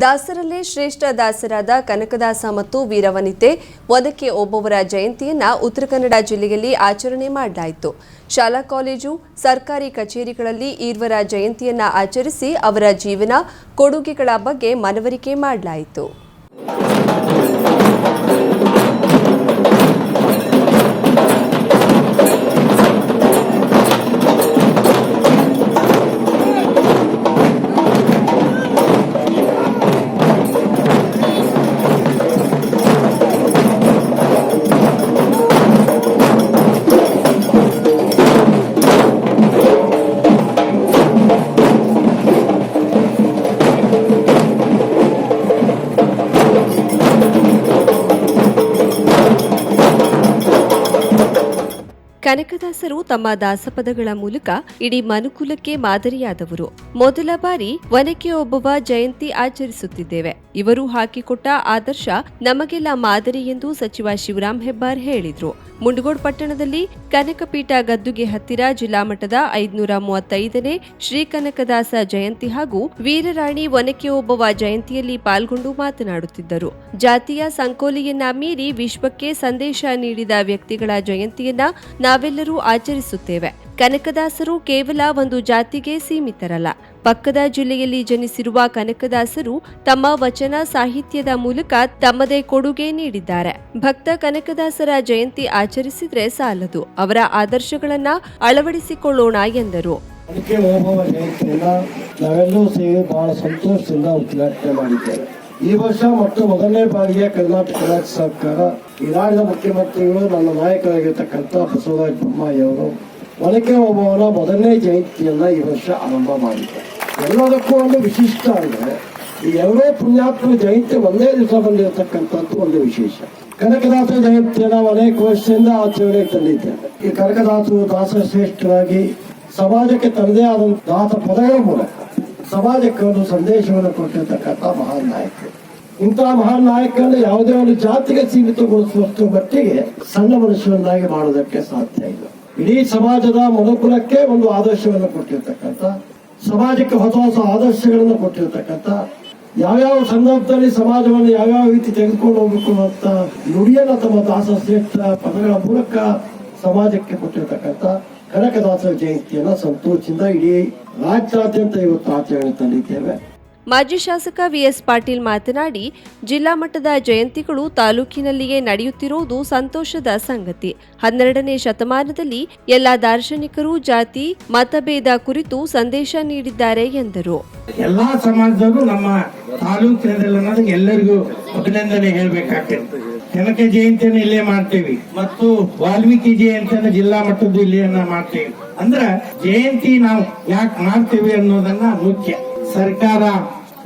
ದಾಸರಲ್ಲೇ ಶ್ರೇಷ್ಠ ದಾಸರಾದ ಕನಕದಾಸ ಮತ್ತು ವೀರವನಿತೆ. ಒದಕ್ಕೆ ಒಬ್ಬವರ ಜಯಂತಿಯನ್ನ ಉತ್ತರ ಕನ್ನಡ ಜಿಲ್ಲೆಯಲ್ಲಿ ಆಚರಣೆ ಮಾಡಲಾಯಿತು. ಶಾಲಾ ಕಾಲೇಜು, ಸರ್ಕಾರಿ ಕಚೇರಿಗಳಲ್ಲಿ ಈರ್ವರ ಜಯಂತಿಯನ್ನ ಆಚರಿಸಿ ಅವರ ಜೀವನ, ಕೊಡುಗೆಗಳ ಬಗ್ಗೆ ಮನವರಿಕೆ ಮಾಡಲಾಯಿತು. ಕನಕದಾಸರು ತಮ್ಮ ದಾಸಪದಗಳ ಮೂಲಕ ಇಡೀ ಮನುಕುಲಕ್ಕೆ ಮಾದರಿಯಾದವರು. ಮೊದಲ ಬಾರಿ ವನಕ್ಕೆ ಒಬ್ಬವ ಜಯಂತಿ ಆಚರಿಸುತ್ತಿದ್ದೇವೆ. ಇವರು ಹಾಕಿಕೊಟ್ಟ ಆದರ್ಶ ನಮಗೆಲ್ಲ ಮಾದರಿ ಎಂದು ಸಚಿವ ಶಿವರಾಂ ಹೆಬ್ಬಾರ್ ಹೇಳಿದ್ರು. ಮುಂಡಗೋಡ್ ಪಟ್ಟಣದಲ್ಲಿ ಕನಕಪೀಠ ಗದ್ದುಗೆ ಹತ್ತಿರ ಜಿಲ್ಲಾ ಮಟ್ಟದ ಐದುನೂರ ಮೂವತ್ತೈದನೇ ಶ್ರೀ ಕನಕದಾಸ ಜಯಂತಿ ಹಾಗೂ ವೀರರಾಣಿ ಒನಕೆ ಒಬ್ಬವ ಜಯಂತಿಯಲ್ಲಿ ಪಾಲ್ಗೊಂಡು ಮಾತನಾಡುತ್ತಿದ್ದರು. ಜಾತಿಯ ಸಂಕೋಲೆಯನ್ನ ಮೀರಿ ವಿಶ್ವಕ್ಕೆ ಸಂದೇಶ ನೀಡಿದ ವ್ಯಕ್ತಿಗಳ ಜಯಂತಿಯನ್ನ ನಾವೆಲ್ಲರೂ ಆಚರಿಸುತ್ತೇವೆ. ಕನಕದಾಸರು ಕೇವಲ ಒಂದು ಜಾತಿಗೆ ಸೀಮಿತರಲ್ಲ. ಪಕ್ಕದ ಜಿಲ್ಲೆಯಲ್ಲಿ ಜನಿಸಿರುವ ಕನಕದಾಸರು ತಮ್ಮ ವಚನ ಸಾಹಿತ್ಯದ ಮೂಲಕ ತಮ್ಮದೇ ಕೊಡುಗೆ ನೀಡಿದ್ದಾರೆ. ಭಕ್ತ ಕನಕದಾಸರ ಜಯಂತಿ ಆಚರಿಸಿದ್ರೆ ಸಾಲದು. ಅವರ ಆದರ್ಶಗಳನ್ನ ಅಳವಡಿಸಿಕೊಳ್ಳೋಣ ಎಂದರು. ನಾವೆಲ್ಲರೂ ಸೇರಿ ಬಹಳ ಸಂತೋಷದಿಂದ ಉದ್ಘಾಟನೆ ಮಾಡಿದ್ದೇವೆ. ಈ ವರ್ಷ ಮತ್ತು ಮೊದಲನೇ ಬಾರಿಗೆ ಕರ್ನಾಟಕ ರಾಜ್ಯ ಸರ್ಕಾರ ಈ ರಾಜ್ಯದ ಮುಖ್ಯಮಂತ್ರಿಗಳು, ನನ್ನ ನಾಯಕರಾಗಿರ್ತಕ್ಕಂಥ ಬಸವರಾಜ ಬೊಮ್ಮಾಯಿ ಅವರು ಒನಕೆ ಮೊದಲನೇ ಜಯಂತಿಯನ್ನ ಈ ವರ್ಷ ಆರಂಭ ಮಾಡಿದ್ದಾರೆ. ಎಲ್ಲದಕ್ಕೂ ಒಂದು ವಿಶಿಷ್ಟ ಅಂದ್ರೆ, ಈ ಎರಡೇ ಪುಣ್ಯಾತ್ಮ ಜಯಂತಿ ಒಂದೇ ದಿವಸ ಬಂದಿರತಕ್ಕಂಥದ್ದು ಒಂದು ವಿಶೇಷ. ಕನಕದಾಸ ಜಯಂತಿಯನ್ನು ಅನೇಕ ವರ್ಷದಿಂದ ಆಚರಣೆ ತಂದಿದ್ದೇವೆ ಈ ಕನಕದಾಸರು ದಾಸ ಶ್ರೇಷ್ಠರಾಗಿ ಸಮಾಜಕ್ಕೆ ತನ್ನದೇ ಆದ ದಾಸ ಪದಗಳ ಮೂಲಕ ಸಮಾಜಕ್ಕೆ ಒಂದು ಸಂದೇಶವನ್ನು ಕೊಟ್ಟಿರ್ತಕ್ಕಂಥ ಮಹಾನ್ ನಾಯಕರು. ಇಂತಹ ಮಹಾನ್ ನಾಯಕರನ್ನು ಯಾವುದೇ ಒಂದು ಜಾತಿಗೆ ಸೀಮಿತಗೊಳಿಸುವಷ್ಟು ಮಟ್ಟಿಗೆ ಸಣ್ಣ ಮನುಷ್ಯರನ್ನಾಗಿ ಮಾಡೋದಕ್ಕೆ ಸಾಧ್ಯ ಇಲ್ಲ. ಇಡೀ ಸಮಾಜದ ಮನುಕುಲಕ್ಕೆ ಒಂದು ಆದರ್ಶವನ್ನು ಕೊಟ್ಟಿರ್ತಕ್ಕಂಥ, ಸಮಾಜಕ್ಕೆ ಹೊಸ ಹೊಸ ಆದರ್ಶಗಳನ್ನು ಕೊಟ್ಟಿರ್ತಕ್ಕಂಥ, ಯಾವ್ಯಾವ ಸಂದರ್ಭದಲ್ಲಿ ಸಮಾಜವನ್ನು ಯಾವ್ಯಾವ ರೀತಿ ತೆಗೆದುಕೊಂಡು ಹೋಗಬೇಕು ಅಂತ ನುಡಿಯನ್ನ ತಮ್ಮ ದಾಸ ಶ್ರೇಷ್ಠ ಪದಗಳ ಮೂಲಕ ಸಮಾಜಕ್ಕೆ ಕೊಟ್ಟಿರ್ತಕ್ಕಂಥ ಕನಕದಾಸರ ಜಯಂತಿಯನ್ನು ಸಂತೋಷದಿಂದ ಇಡೀ ರಾಜ್ಯಾದ್ಯಂತ ಇವತ್ತು ಆಚರಣೆ ತಂದಿದ್ದೇವೆ. ಮಾಜಿ ಶಾಸಕ ವಿಎಸ್ ಪಾಟೀಲ್ ಮಾತನಾಡಿ ಜಿಲ್ಲಾ ಮಟ್ಟದ ಜಯಂತಿಗಳು ತಾಲೂಕಿನಲ್ಲಿಯೇ ನಡೆಯುತ್ತಿರುವುದು ಸಂತೋಷದ ಸಂಗತಿ. ಹನ್ನೆರಡನೇ ಶತಮಾನದಲ್ಲಿ ಎಲ್ಲ ದಾರ್ಶನಿಕರು ಜಾತಿ ಮತಭೇದ ಕುರಿತು ಸಂದೇಶ ನೀಡಿದ್ದಾರೆ ಎಂದರು. ಎಲ್ಲಾ ಸಮಾಜದವರು ನಮ್ಮ ತಾಲೂಕಿನಲ್ಲಿ ಎಲ್ಲರಿಗೂ ಅಭಿನಂದನೆ ಹೇಳ್ಬೇಕಾಗ್ತದೆ. ಕನಕ ಜಯಂತಿಯನ್ನು ಇಲ್ಲೇ ಮಾಡ್ತೇವೆ. ಮತ್ತು ವಾಲ್ಮೀಕಿ ಜಯಂತಿಯನ್ನು ಜಿಲ್ಲಾ ಮಟ್ಟದ್ದು ಇಲ್ಲಿಯನ್ನ ಮಾಡ್ತೇವೆ. ಅಂದ್ರ ಜಯಂತಿ ನಾವು ಯಾಕೆ ಮಾಡ್ತೇವೆ ಅನ್ನೋದನ್ನ ಮುಖ್ಯ. ಸರ್ಕಾರ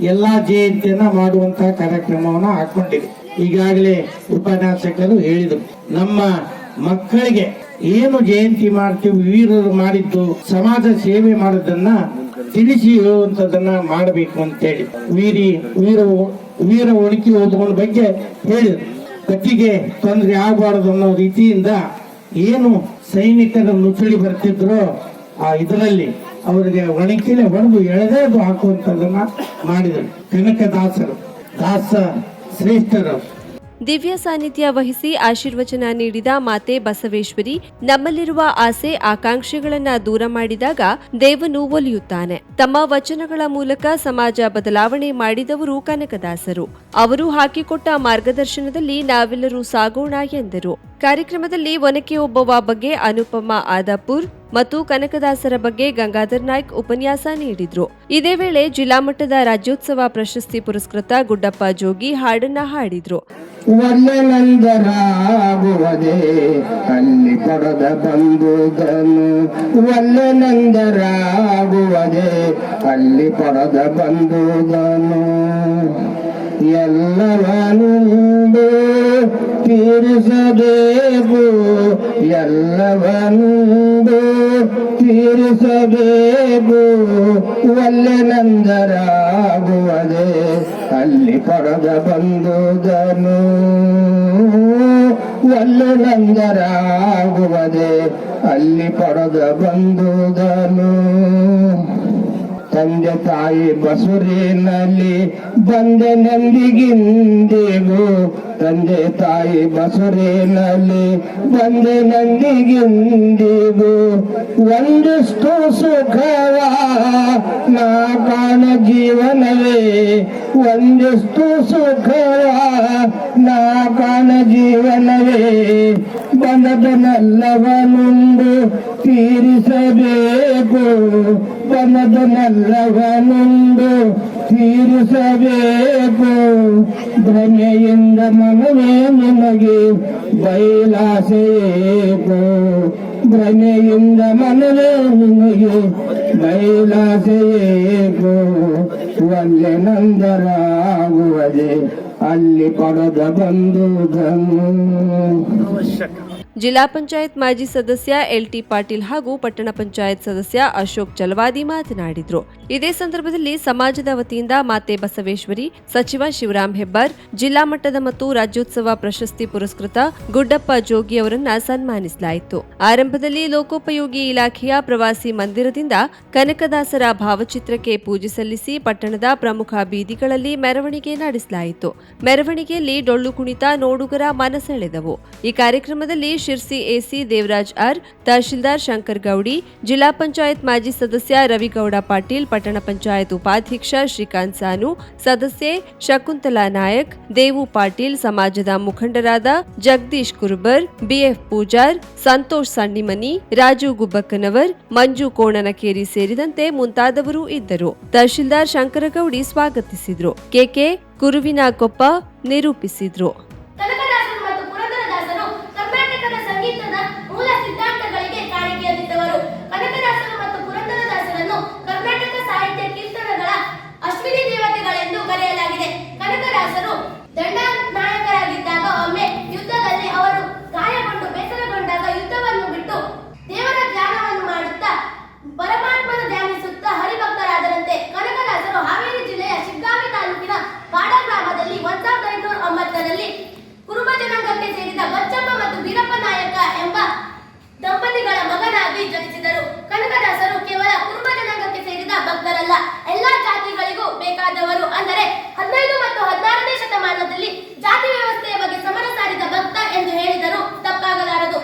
ಎಲ್ಲಾ ಜಯಂತಿಯನ್ನ ಮಾಡುವಂತಹ ಕಾರ್ಯಕ್ರಮವನ್ನ ಹಾಕೊಂಡಿದೆ. ಈಗಾಗಲೇ ಉಪನ್ಯಾಸಕರು ಹೇಳಿದರು. ನಮ್ಮ ಮಕ್ಕಳಿಗೆ ಏನು ಜಯಂತಿ ಮಾಡ್ತೀವಿ, ವೀರರು ಮಾಡಿದ್ದು, ಸಮಾಜ ಸೇವೆ ಮಾಡೋದನ್ನ ತಿಳಿಸಿ ಹೇಳುವಂತದನ್ನ ಮಾಡಬೇಕು ಅಂತೇಳಿ. ವೀರಿ, ವೀರ ವೀರ ಒಣಕಿ ಹೋದವನ ಬಗ್ಗೆ ಹೇಳಿದ್ರು. ಕತ್ತಿಗೆ ತೊಂದರೆ ಆಗಬಾರದು ಅನ್ನೋ ರೀತಿಯಿಂದ ಏನು ಸೈನಿಕರ ನುಸುಳಿ ಬರ್ತಿದ್ರು ಆ ಇದರಲ್ಲಿ ಅವರಿಗೆ ಒಣಕಿಲೆ ಹೊಡೆದು ಎಳೆದೇದು ಹಾಕುವಂತದನ್ನ ಮಾಡಿದರು. ಕನಕದಾಸರು, ದಾಸ ಶ್ರೇಷ್ಠರು. ದಿವ್ಯ ಸಾನ್ನಿಧ್ಯ ವಹಿಸಿ ಆಶೀರ್ವಚನ ನೀಡಿದ ಮಾತೆ ಬಸವೇಶ್ವರಿ ನಮ್ಮಲ್ಲಿರುವ ಆಸೆ ಆಕಾಂಕ್ಷೆಗಳನ್ನ ದೂರ ಮಾಡಿದಾಗ ದೇವನು ಒಲಿಯುತ್ತಾನೆ. ತಮ್ಮ ವಚನಗಳ ಮೂಲಕ ಸಮಾಜ ಬದಲಾವಣೆ ಮಾಡಿದವರು ಕನಕದಾಸರು. ಅವರು ಹಾಕಿಕೊಟ್ಟ ಮಾರ್ಗದರ್ಶನದಲ್ಲಿ ನಾವೆಲ್ಲರೂ ಸಾಗೋಣ ಎಂದರು. ಕಾರ್ಯಕ್ರಮದಲ್ಲಿ ಒನಕೆ ಒಬ್ಬವ ಬಗ್ಗೆ ಅನುಪಮ ಆದಾಪುರ್ ಮತ್ತು ಕನಕದಾಸರ ಬಗ್ಗೆ ಗಂಗಾಧರ್ ನಾಯ್ಕ್ ಉಪನ್ಯಾಸ ನೀಡಿದ್ರು. ಇದೇ ವೇಳೆ ಜಿಲ್ಲಾ ಮಟ್ಟದ ರಾಜ್ಯೋತ್ಸವ ಪ್ರಶಸ್ತಿ ಪುರಸ್ಕೃತ ಗುಡ್ಡಪ್ಪ ಜೋಗಿ ಹಾಡನ್ನ ಹಾಡಿದ್ರು. ವಲ್ಲನಂದರಾಗುವುದೇ ಅಲ್ಲಿ ಪಡೆದ ಬಂದುದನು ವಲ್ಲನಂದರಾಗುವುದೇ ಅಲ್ಲಿ ತೀರಿಸಬೇಕು ತೀರಿಸಬೇಕು ಒಲ್ಲೆನಂದರಾಗುವುದೇ ಅಲ್ಲಿ ಪಡೆದ ಬಂದುದನು ಒಲ್ಲೆನಂದರಾಗುವುದೇ ಅಲ್ಲಿ ಪಡೆದ ಬಂದುದನು. ತಂದೆ ತಾಯಿ ಬಸುರಿನಲ್ಲಿ ಬಂದೆ ನಂದಿಗಿಂದಿಗೂ. ತಂದೆ ತಾಯಿ ಬಸುರಿನಲ್ಲಿ ಬಂದೆ ನಂದಿಗಿಂದಿಗೂ. ಒಂದಿಷ್ಟು ಸುಖವ ನಾ ಕಾಣ ಜೀವನವೇ. ಒಂದಿಷ್ಟು ಸುಖವ ನಾ ಕಾಣ ಜೀವನವೇ. ಬನದನೆಲ್ಲವನುಂಡು ತೀರಿಸಬೇಕು. ಬನದನೆಲ್ಲವನುಂಡು ತೀರಿಸಬೇಕು. ಭ್ರಮೆಯಿಂದ ಮನವೇ ನಿಮಗೆ ಬಯಲಾಸೆಯೇಕು. ಭ್ರಮೆಯಿಂದ ಮನವೇ ನಿಮಗೆ ಬಯಲಾಸೆಯೇಕು. ಒಲ್ಲೆ ನಂದರಾಗುವುದೇ ಅಲ್ಲಿ ಪಡೆದ ಬಂದುದನ್ನು ಜಿಲ್ಲಾ ಪಂಚಾಯತ್ ಮಾಜಿ ಸದಸ್ಯ ಎಲ್ಟಿ ಪಾಟೀಲ್ ಹಾಗೂ ಪಟ್ಟಣ ಪಂಚಾಯತ್ ಸದಸ್ಯ ಅಶೋಕ್ ಜಲವಾದಿ ಮಾತನಾಡಿದರು. ಇದೇ ಸಂದರ್ಭದಲ್ಲಿ ಸಮಾಜದ ವತಿಯಿಂದ ಮಾತೆ ಬಸವೇಶ್ವರಿ, ಸಚಿವ ಶಿವರಾಮ್ ಹೆಬ್ಬಾರ್, ಜಿಲ್ಲಾ ಮಟ್ಟದ ಮತ್ತು ರಾಜ್ಯೋತ್ಸವ ಪ್ರಶಸ್ತಿ ಪುರಸ್ಕೃತ ಗುಡ್ಡಪ್ಪ ಜೋಗಿ ಅವರನ್ನ ಸನ್ಮಾನಿಸಲಾಯಿತು. ಆರಂಭದಲ್ಲಿ ಲೋಕೋಪಯೋಗಿ ಇಲಾಖೆಯ ಪ್ರವಾಸಿ ಮಂದಿರದಿಂದ ಕನಕದಾಸರ ಭಾವಚಿತ್ರಕ್ಕೆ ಪೂಜೆ ಸಲ್ಲಿಸಿ ಪಟ್ಟಣದ ಪ್ರಮುಖ ಬೀದಿಗಳಲ್ಲಿ ಮೆರವಣಿಗೆ ನಡೆಸಲಾಯಿತು. ಮೆರವಣಿಗೆಯಲ್ಲಿ ಡೊಳ್ಳು ಕುಣಿತ, ನೋಡುಗರ ಮನಸೆಳೆದವು. ಈ ಕಾರ್ಯಕ್ರಮದಲ್ಲಿ ಶಿರ್ಸಿ ಎಸಿ ದೇವರಾಜ್ ಆರ್, ತಹಶೀಲ್ದಾರ್ ಶಂಕರ್ ಗೌಡಿ, ಜಿಲ್ಲಾ ಪಂಚಾಯತ್ ಮಾಜಿ ಸದಸ್ಯ ರವಿಗೌಡ ಪಾಟೀಲ್, ಪಟ್ಟಣ ಪಂಚಾಯತ್ ಉಪಾಧ್ಯಕ್ಷ ಶ್ರೀಕಾಂತ್ ಸಾನು, ಸದಸ್ಯೆ ಶಕುಂತಲಾ ನಾಯಕ್, ದೇವು ಪಾಟೀಲ್, ಸಮಾಜದ ಮುಖಂಡರಾದ ಜಗದೀಶ್ ಕುರುಬರ್, ಬಿಎಫ್ ಪೂಜಾರ್, ಸಂತೋಷ್ ಸಣ್ಣಿಮನಿ, ರಾಜು ಗುಬ್ಬಕ್ಕನವರ್, ಮಂಜು ಕೋಣನಕೇರಿ ಸೇರಿದಂತೆ ಮುಂತಾದವರು ಇದ್ದರು. ತಹಶೀಲ್ದಾರ್ ಶಂಕರಗೌಡಿ ಸ್ವಾಗತಿಸಿದರು. ಕೆಕೆ ಕುರುವಿನ ಕೊಪ್ಪ ನಿರೂಪಿಸಿದ್ರು. ಜನಾಂಗಕ್ಕೆ ಸೇರಿದ ಬಚ್ಚಮ್ಮ ಮತ್ತು ವೀರಪ್ಪ ನಾಯಕ ಎಂಬ ದಂಪತಿಗಳ ಮಗನಾಗಿ ಜನಿಸಿದರು. ಕನಕದಾಸರು ಕೇವಲ ಕುರುಬ ಜನಾಂಗಕ್ಕೆ ಸೇರಿದ ಭಕ್ತರಲ್ಲ. ಎಲ್ಲಾ ಜಾತಿಗಳಿಗೂ ಬೇಕಾದವರು ಅಂದರೆ ಹದಿನೈದು ಮತ್ತು ಹದಿನಾರನೇ ಶತಮಾನದಲ್ಲಿ ಜಾತಿ ವ್ಯವಸ್ಥೆಯ ಬಗ್ಗೆ ಸಮರ ಸಾರಿದ ಭಕ್ತ ಎಂದು ಹೇಳಿದರು ತಪ್ಪಾಗಲಾರದು.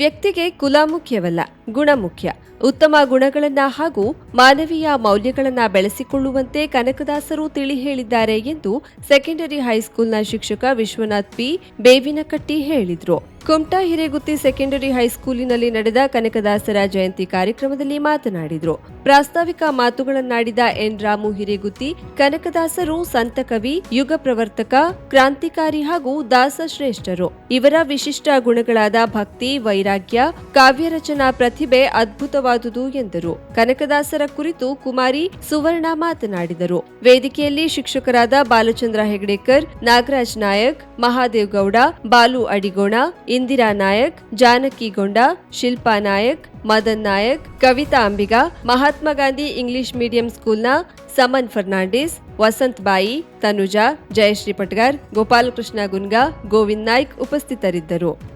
ವ್ಯಕ್ತಿಗೆ ಕುಲ ಮುಖ್ಯವಲ್ಲ ಗುಣ ಮುಖ್ಯ ಉತ್ತಮ ಗುಣಗಳನ್ನ ಹಾಗೂ ಮಾನವೀಯ ಮೌಲ್ಯಗಳನ್ನ ಬೆಳೆಸಿಕೊಳ್ಳುವಂತೆ ಕನಕದಾಸರು ತಿಳಿ ಹೇಳಿದ್ದಾರೆ ಎಂದು ಸೆಕೆಂಡರಿ ಹೈಸ್ಕೂಲ್ನ ಶಿಕ್ಷಕ ವಿಶ್ವನಾಥ್ ಪಿ. ಬೇವಿನಕಟ್ಟಿ ಹೇಳಿದರು. ಕುಮಟಾ ಹಿರೇಗುತ್ತಿ ಸೆಕೆಂಡರಿ ಹೈಸ್ಕೂಲಿನಲ್ಲಿ ನಡೆದ ಕನಕದಾಸರ ಜಯಂತಿ ಕಾರ್ಯಕ್ರಮದಲ್ಲಿ ಮಾತನಾಡಿದರು. ಪ್ರಾಸ್ತಾವಿಕ ಮಾತುಗಳನ್ನಾಡಿದ ಎನ್. ರಾಮು ಹಿರೇಗುತ್ತಿ, ಕನಕದಾಸರು ಸಂತ ಕವಿ, ಯುಗ ಪ್ರವರ್ತಕ, ಕ್ರಾಂತಿಕಾರಿ ಹಾಗೂ ದಾಸ ಶ್ರೇಷ್ಠರು. ಇವರ ವಿಶಿಷ್ಟ ಗುಣಗಳಾದ ಭಕ್ತಿ, ವೈರಾಗ್ಯ ಕಾವ್ಯ ರಚನಾ ಪ್ರತಿಭೆ ಅದ್ಭುತವಾದುದು ಎಂದರು. ಕನಕದಾಸರ ಕುರಿತು ಕುಮಾರಿ ಸುವರ್ಣ ಮಾತನಾಡಿದರು. ವೇದಿಕೆಯಲ್ಲಿ ಶಿಕ್ಷಕರಾದ ಬಾಲಚಂದ್ರ ಹೆಗ್ಡೇಕರ್, ನಾಗರಾಜ್ ನಾಯಕ್, ಮಹಾದೇವ್ ಗೌಡ, ಬಾಲು ಅಡಿಗೋಣ, ಇಂದಿರಾ ನಾಯಕ್ ಜಾನಕಿಗೊಂಡ ಶಿಲ್ಪಾ ನಾಯಕ್, ಮದನ್ ನಾಯಕ್, ಕವಿತಾ ಅಂಬಿಗಾ, ಮಹಾತ್ಮ ಗಾಂಧಿ ಇಂಗ್ಲಿಷ್ ಮೀಡಿಯಂ ಸ್ಕೂಲ್ನ ಸಮನ್ ಫರ್ನಾಂಡಿಸ್, ವಸಂತ್ ಬಾಯಿ, ತನುಜಾ, ಜಯಶ್ರೀ ಪಟ್ಗಾರ್, ಗೋಪಾಲಕೃಷ್ಣ ಗುನ್ಗಾ, ಗೋವಿಂದ್ ನಾಯ್ಕ್ ಉಪಸ್ಥಿತರಿದ್ದರು.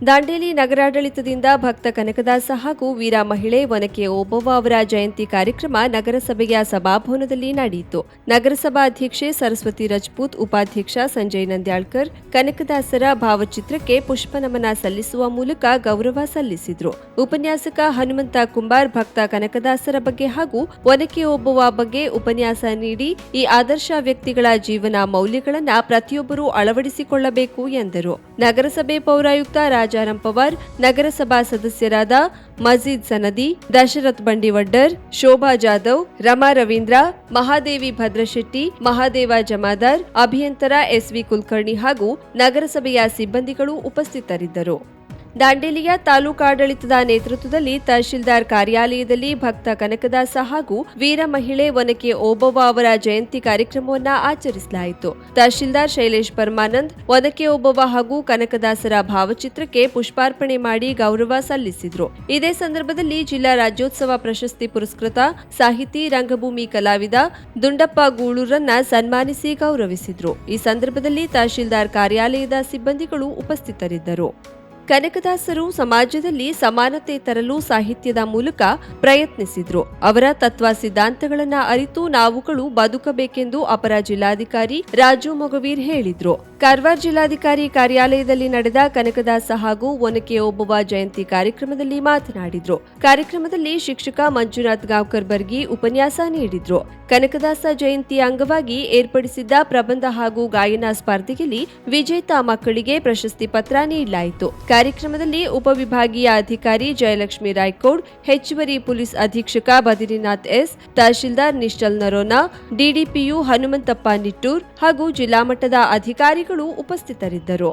ದಾಂಡೇಲಿ ನಗರಾಡಳಿತದಿಂದ ಭಕ್ತ ಕನಕದಾಸ ಹಾಗೂ ವೀರ ಮಹಿಳೆ ಒನಕೆ ಓಬವ್ವ ಅವರ ಜಯಂತಿ ಕಾರ್ಯಕ್ರಮ ನಗರಸಭೆಯ ಸಭಾಭವನದಲ್ಲಿ ನಡೆಯಿತು. ನಗರಸಭಾ ಅಧ್ಯಕ್ಷೆ ಸರಸ್ವತಿ ರಜಪೂತ್, ಉಪಾಧ್ಯಕ್ಷ ಸಂಜಯ್ ನಂದ್ಯಾಳ್ಕರ್, ಕನಕದಾಸರ ಭಾವಚಿತ್ರಕ್ಕೆ ಪುಷ್ಪನಮನ ಸಲ್ಲಿಸುವ ಮೂಲಕ ಗೌರವ ಸಲ್ಲಿಸಿದ್ರು. ಉಪನ್ಯಾಸಕ ಹನುಮಂತ ಕುಂಬಾರ್ ಭಕ್ತ ಕನಕದಾಸರ ಬಗ್ಗೆ ಹಾಗೂ ಒನಕೆ ಓಬವ್ವ ಬಗ್ಗೆ ಉಪನ್ಯಾಸ ನೀಡಿ ಈ ಆದರ್ಶ ವ್ಯಕ್ತಿಗಳ ಜೀವನ ಮೌಲ್ಯಗಳನ್ನು ಪ್ರತಿಯೊಬ್ಬರೂ ಅಳವಡಿಸಿಕೊಳ್ಳಬೇಕು ಎಂದರು. ನಗರಸಭೆ ಪೌರಾಯುಕ್ತ ರಾಜಾರಾಮ್ ಪವಾರ್, ನಗರಸಭಾ ಸದಸ್ಯರಾದ ಮಜೀದ್ ಸನದಿ, ದಶರಥ್ ಬಂಡಿವಡ್ಡರ್, ಶೋಭಾ ಜಾಧವ್, ರಮಾ ರವೀಂದ್ರ, ಮಹಾದೇವಿ ಭದ್ರಶೆಟ್ಟಿ, ಮಹಾದೇವ ಜಮಾದಾರ್, ಅಭಿಯಂತರ ಎಸ್ವಿ ಕುಲಕರ್ಣಿ ಹಾಗೂ ನಗರಸಭೆಯ ಸಿಬ್ಬಂದಿಗಳು ಉಪಸ್ಥಿತರಿದ್ದರು. ದಾಂಡೇಲಿಯ ತಾಲೂಕಾಡಳಿತದ ನೇತೃತ್ವದಲ್ಲಿ ತಹಶೀಲ್ದಾರ್ ಕಾರ್ಯಾಲಯದಲ್ಲಿ ಭಕ್ತ ಕನಕದಾಸ ಹಾಗೂ ವೀರ ಮಹಿಳೆ ಒನಕೆ ಓಬವ್ವ ಅವರ ಜಯಂತಿ ಕಾರ್ಯಕ್ರಮವನ್ನ ಆಚರಿಸಲಾಯಿತು. ತಹಶೀಲ್ದಾರ್ ಶೈಲೇಶ್ ಪರಮಾನಂದ್ ಒನಕೆ ಓಬವ್ವ ಹಾಗೂ ಕನಕದಾಸರ ಭಾವಚಿತ್ರಕ್ಕೆ ಪುಷ್ಪಾರ್ಪಣೆ ಮಾಡಿ ಗೌರವ ಸಲ್ಲಿಸಿದರು. ಇದೇ ಸಂದರ್ಭದಲ್ಲಿ ಜಿಲ್ಲಾ ರಾಜ್ಯೋತ್ಸವ ಪ್ರಶಸ್ತಿ ಪುರಸ್ಕೃತ ಸಾಹಿತಿ, ರಂಗಭೂಮಿ ಕಲಾವಿದ ದುಂಡಪ್ಪ ಗೂಳೂರನ್ನ ಸನ್ಮಾನಿಸಿ ಗೌರವಿಸಿದರು. ಈ ಸಂದರ್ಭದಲ್ಲಿ ತಹಶೀಲ್ದಾರ್ ಕಾರ್ಯಾಲಯದ ಸಿಬ್ಬಂದಿಗಳು ಉಪಸ್ಥಿತರಿದ್ದರು. ಕನಕದಾಸರು ಸಮಾಜದಲ್ಲಿ ಸಮಾನತೆ ತರಲು ಸಾಹಿತ್ಯದ ಮೂಲಕ ಪ್ರಯತ್ನಿಸಿದ್ರು. ಅವರ ತತ್ವ ಸಿದ್ಧಾಂತಗಳನ್ನ ಅರಿತು ನಾವುಗಳು ಬದುಕಬೇಕೆಂದು ಅಪರ ಜಿಲ್ಲಾಧಿಕಾರಿ ರಾಜು ಮೊಗವೀರ್ ಹೇಳಿದ್ರು. ಕಾರವಾರ ಜಿಲ್ಲಾಧಿಕಾರಿ ಕಾರ್ಯಾಲಯದಲ್ಲಿ ನಡೆದ ಕನಕದಾಸ ಹಾಗೂ ಒನಕೆ ಓಬವ್ವ ಜಯಂತಿ ಕಾರ್ಯಕ್ರಮದಲ್ಲಿ ಮಾತನಾಡಿದ್ರು. ಕಾರ್ಯಕ್ರಮದಲ್ಲಿ ಶಿಕ್ಷಕ ಮಂಜುನಾಥ್ ಗಾವ್ಕರ್ ಬರ್ಗಿ ಉಪನ್ಯಾಸ ನೀಡಿದ್ರು. ಕನಕದಾಸ ಜಯಂತಿ ಅಂಗವಾಗಿ ಏರ್ಪಡಿಸಿದ್ದ ಪ್ರಬಂಧ ಹಾಗೂ ಗಾಯನ ಸ್ಪರ್ಧೆಯಲ್ಲಿ ವಿಜೇತ ಮಕ್ಕಳಿಗೆ ಪ್ರಶಸ್ತಿ ಪತ್ರ ನೀಡಲಾಯಿತು. ಕಾರ್ಯಕ್ರಮದಲ್ಲಿ ಉಪವಿಭಾಗೀಯ ಅಧಿಕಾರಿ ಜಯಲಕ್ಷ್ಮಿ ರಾಯ್ಕೋಡ್, ಹೆಚ್ಚುವರಿ ಪೊಲೀಸ್ ಅಧೀಕ್ಷಕ ಬದರಿನಾಥ್ ಎಸ್, ತಹಶೀಲ್ದಾರ್ ನಿಶ್ಚಲ್ ನರೋನಾ, ಡಿಡಿಪಿಯು ಹನುಮಂತಪ್ಪ ನಿಟ್ಟೂರ್ ಹಾಗೂ ಜಿಲ್ಲಾ ಮಟ್ಟದ ಅಧಿಕಾರಿಗಳು ಉಪಸ್ಥಿತರಿದ್ದರು.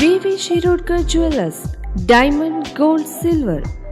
V V Shirodkar jewellers diamond gold silver.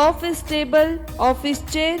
Office table office chair